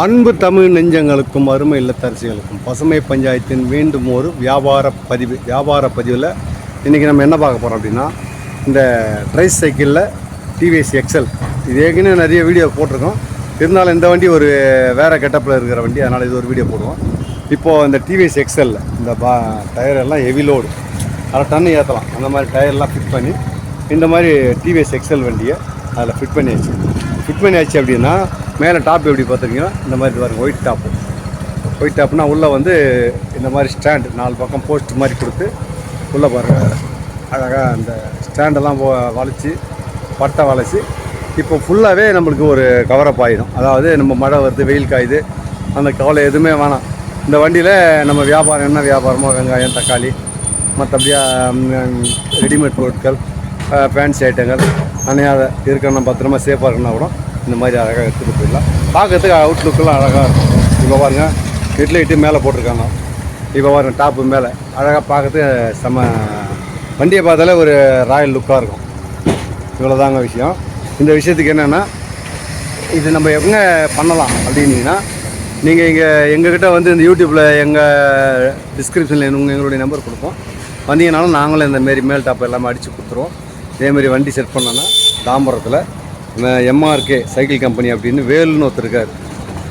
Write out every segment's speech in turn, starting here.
அன்பு தமிழ் நெஞ்சங்களுக்கும் அருமை இல்லத்தரசிகளுக்கும் பசுமை பஞ்சாயத்தின் மீண்டும் ஒரு வியாபார பதிவு வியாபார பதிவில் இன்றைக்கி நம்ம என்ன பார்க்க போகிறோம் அப்படின்னா இந்த ட்ரைஸ் சைக்கிளில் டிவிஎஸ் எக்ஸல் இது ஏற்கனவே நிறைய வீடியோ போட்டிருக்கோம். இருந்தாலும் இந்த வண்டி ஒரு வேறு கெட்டப்பில் இருக்கிற வண்டி அதனால் இது ஒரு வீடியோ போடுவோம். இப்போது இந்த டிவிஎஸ் எக்ஸல் இந்த பா டயர் எல்லாம் ஹெவி லோடு அரை டன்னு ஏற்றலாம் அந்த மாதிரி டயர்லாம் ஃபிட் பண்ணி இந்த மாதிரி டிவிஎஸ் எக்ஸல் வண்டியை அதில் ஃபிட் பண்ணியாச்சு. ஃபிட் பண்ணியாச்சு அப்படின்னா மேலே டாப் எப்படி பார்த்துருக்கீங்கன்னா இந்த மாதிரி வரும் ஒயிட் டாப்பு ஒயிட் டாப்னா உள்ளே வந்து இந்த மாதிரி ஸ்டாண்டு நாலு பக்கம் போஸ்ட் மாதிரி கொடுத்து உள்ளே பாருங்கள் அழகாக அந்த ஸ்டாண்டெல்லாம் வளைச்சி பட்டை வளைச்சி. இப்போ ஃபுல்லாகவே நம்மளுக்கு ஒரு கவரப் ஆகிடும் அதாவது நம்ம மழை வருது வெயில் காயுது அந்த கவலை எதுவுமே வேணாம். இந்த வண்டியில் நம்ம வியாபாரம் என்ன வியாபாரமோ வெங்காயம் தக்காளி மற்றபடியாக ரெடிமேட் பொருட்கள் ஃபேன்சி ஐட்டங்கள் அணையாத இருக்கணும் பத்திரமா சேஃபாக இருக்கணும் கூட இந்த மாதிரி அழகாக எடுத்துகிட்டு போயிடலாம். பார்க்கறதுக்கு அவுட்லுக்கெல்லாம் அழகாக இருக்கும். இப்போ பாருங்க இட்லி இட்டு மேலே போட்டிருக்காங்க. இப்போ பாருங்க டாப்பு மேலே. அழகாக பார்க்கறது செம வண்டியை பார்த்தாலே ஒரு ராயல் லுக்காக இருக்கும். இவ்வளோதாங்க விஷயம். இந்த விஷயத்துக்கு என்னென்னா இது நம்ம எங்கே பண்ணலாம் அப்படின்னீங்கன்னா நீங்கள் இங்கே எங்ககிட்ட வந்து இந்த யூடியூப்பில் எங்கள் டிஸ்கிரிப்ஷனில் உங்கள் எங்களுடைய நம்பர் கொடுப்போம். வந்தீங்கனாலும் நாங்களும் இந்த மாரி மேல் டாப் எல்லாமே அடித்து கொடுத்துருவோம். இதேமாரி வண்டி செட் பண்ணோன்னா தாம்பரத்தில் எம்ஆர்கே சைக்கிள் கம்பெனி அப்படின்னு வேலுன்னு ஒருத்தர் இருக்கார்.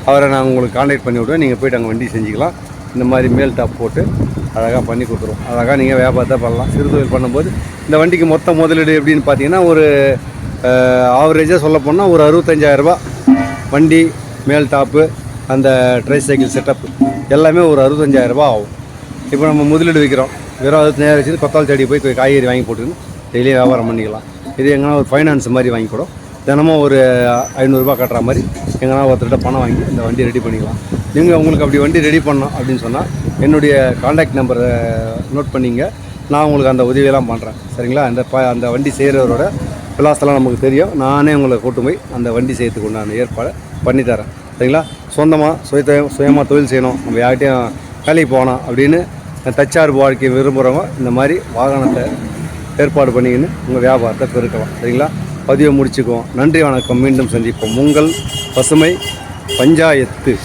அவரை நான் உங்களுக்கு காண்டாக்ட் பண்ணி விடுவேன். நீங்கள் போய்ட்டு அங்கே வண்டி செஞ்சுக்கலாம். இந்த மாதிரி மேல் டாப் போட்டு அழகாக பண்ணி கொடுத்துருவோம். அழகாக நீங்கள் வியாபாரத்தை பண்ணலாம். சிறு தொழில் பண்ணும்போது இந்த வண்டிக்கு மொத்த முதலீடு எப்படின்னு பார்த்தீங்கன்னா ஒரு ஆவரேஜாக சொல்ல போனால் ஒரு அறுபத்தஞ்சாயிரரூபா வண்டி மேல் டாப்பு அந்த ட்ரை சைக்கிள் செட்டப் எல்லாமே ஒரு அறுபத்தஞ்சாயிரரூபா ஆகும். இப்போ நம்ம முதலீடு விற்கிறோம் வெறும் அறுபத்தஞ்சாயிரம் வச்சுட்டு கொத்தாள் செடி போய் காய்கறி வாங்கி போட்டுக்கணும். டெய்லியும் வியாபாரம் பண்ணிக்கலாம். இது எங்கன்னா ஒரு ஃபைனான்ஸ் மாதிரி வாங்கி கூட தினமும் ஒரு ஐநூறுரூபா கட்டுற மாதிரி எங்கன்னா ஒருத்தர்கிட்ட பணம் வாங்கி இந்த வண்டி ரெடி பண்ணிக்கலாம். நீங்கள் உங்களுக்கு அப்படி வண்டி ரெடி பண்ணோம் அப்படின்னு சொன்னால் என்னுடைய காண்டாக்ட் நம்பரை நோட் பண்ணிங்க. நான் உங்களுக்கு அந்த உதவியெல்லாம் பண்ணுறேன் சரிங்களா? அந்த ப அந்த வண்டி செய்கிறவரோட விலாசெல்லாம் நமக்கு தெரியும். நானே உங்களை கூட்டு போய் அந்த வண்டி செய்யறதுக்கு உண்டான ஏற்பாடை பண்ணித்தரேன் சரிங்களா? சொந்தமாக சுய சுயமாக தொழில் செய்யணும். நம்ம யார்கிட்டையும் வேலைக்கு போகணும் அப்படின்னு தச்சார்பு வாழ்க்கையை விரும்புகிறவங்க இந்த மாதிரி வாகனத்தை ஏற்பாடு பண்ணிக்கின்னு உங்கள் வியாபாரத்தை பெருக்கலாம். சரிங்களா? பதிவை முடிச்சுக்குவோம். நன்றி வணக்கம். மீண்டும் சந்திப்போம். உங்கள் பசுமை பஞ்சாயத்து.